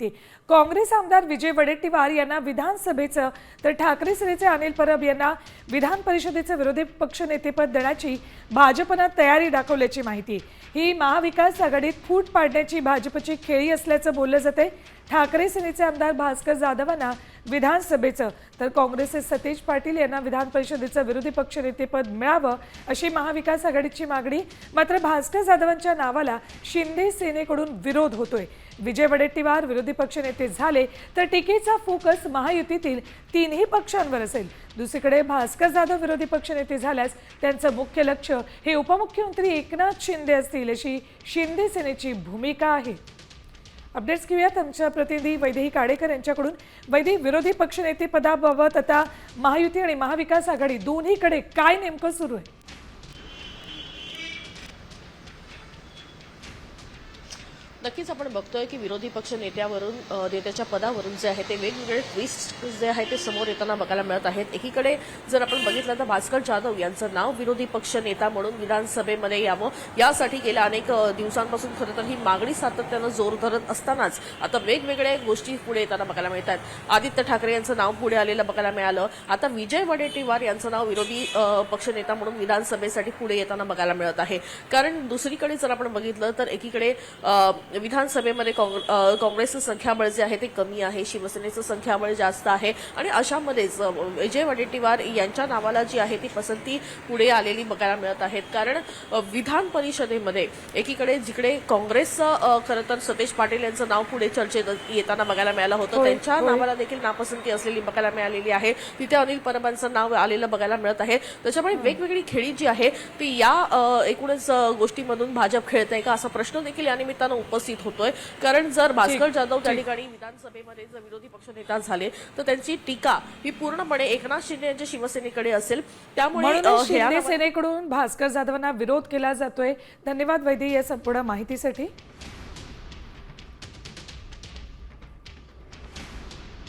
काँग्रेस आमदार विजय वडेट्टीवार यांना विधानसभेचं तर ठाकरे सेनेचे अनिल परब यांना विधान परिषदेचं विरोधी पक्षनेतेपद देण्याची भाजपनं तयारी दाखवल्याची माहिती. ही महाविकास आघाडीत फूट पाडण्याची भाजपची खेळी असल्याचं बोललं जाते. ठाकरे सेनेचे आमदार भास्कर जाधवांना विधानसभेचं तर काँग्रेसचे सतीश पाटील यांना विधान परिषदेचं विरोधी पक्षनेतेपद मिळावं अशी महाविकास आघाडीची मागणी. मात्र भास्कर जाधवांच्या नावाला शिंदे सेनेकडून विरोध होतोय. विजय वडेट्टीवार विरोधी पक्षनेते झाले तर टीकेचा फोकस महायुतीतील तीनही पक्षांवर असेल. दुसरीकडे भास्कर जाधव विरोधी पक्षनेते झाल्यास त्यांचं मुख्य लक्ष हे उपमुख्यमंत्री एकनाथ शिंदे असतील अशी शिंदे सेनेची भूमिका आहे. अपडेट्स घेऊयात आमच्या प्रतिनिधी वैदेही काडेकर यांच्याकडून. वैदेही विरोधी पक्षनेते पदाबाबत आता महायुती आणि महाविकास आघाडी दोन्हीकडे काय नेमकं सुरू आहे? नक्कीच आपण बघतोय की विरोधी पक्ष नेत्यावरून नेत्याच्या पदावरून जे आहे ते वेगवेगळे ट्विस्ट जे आहे ते समोर येताना बघायला मिळत आहेत. एकीकडे जर आपण बघितलं तर भास्कर जाधव यांचं नाव विरोधी पक्ष नेता म्हणून विधानसभेमध्ये यावं. यासाठी गेल्या अनेक दिवसांपासून खरं तर ही मागणी सातत्यानं जोर धरत असतानाच आता वेगवेगळ्या गोष्टी पुढे येताना बघायला मिळतात आदित्य ठाकरे यांचं नाव पुढे आलेलं बघायला मिळालं. आता विजय वडेट्टीवार यांचं नाव विरोधी पक्ष पक्षनेता म्हणून विधानसभेसाठी पुढे येताना बघायला मिळत आहे. कारण दुसरीकडे जर आपण बघितलं तर एकीकडे विधानसभेमध्ये काँग्रेसचं संख्याबळ जे आहे ते कमी आहे शिवसेनेचं संख्याबळ जास्त आहे आणि अशामध्येच विजय वडेट्टीवार यांच्या नावाला जी आहे ती पसंती पुढे आलेली बघायला मिळत आहेत. कारण विधान परिषदेमध्ये एकीकडे जिकडे काँग्रेसचं खरं तर सतेज पाटील यांचं नाव पुढे चर्चेत येताना बघायला मिळालं होतं त्यांच्या. नावाला देखील नापसंती असलेली बघायला मिळालेली आहे. तिथे अनिल परबांचं नाव आलेलं बघायला मिळत आहे. त्याच्यामुळे वेगवेगळी खेळी जी आहे ती या एकूणच गोष्टीमधून भाजप खेळत आहे का असा प्रश्न देखील या निमित्तानं उपस्थित होतोय. कारण जर भास्कर जाधव त्या ठिकाणी विधानसभेमध्ये जर विरोधी पक्षनेता झाले तर त्यांची टीका ही पूर्णपणे एकनाथ शिंदे यांच्या शिवसेनेकडे असेल. त्यामुळे सेनेकडून भास्कर जाधवांना विरोध केला जातोय. धन्यवाद वैद्य या संपूर्ण माहितीसाठी.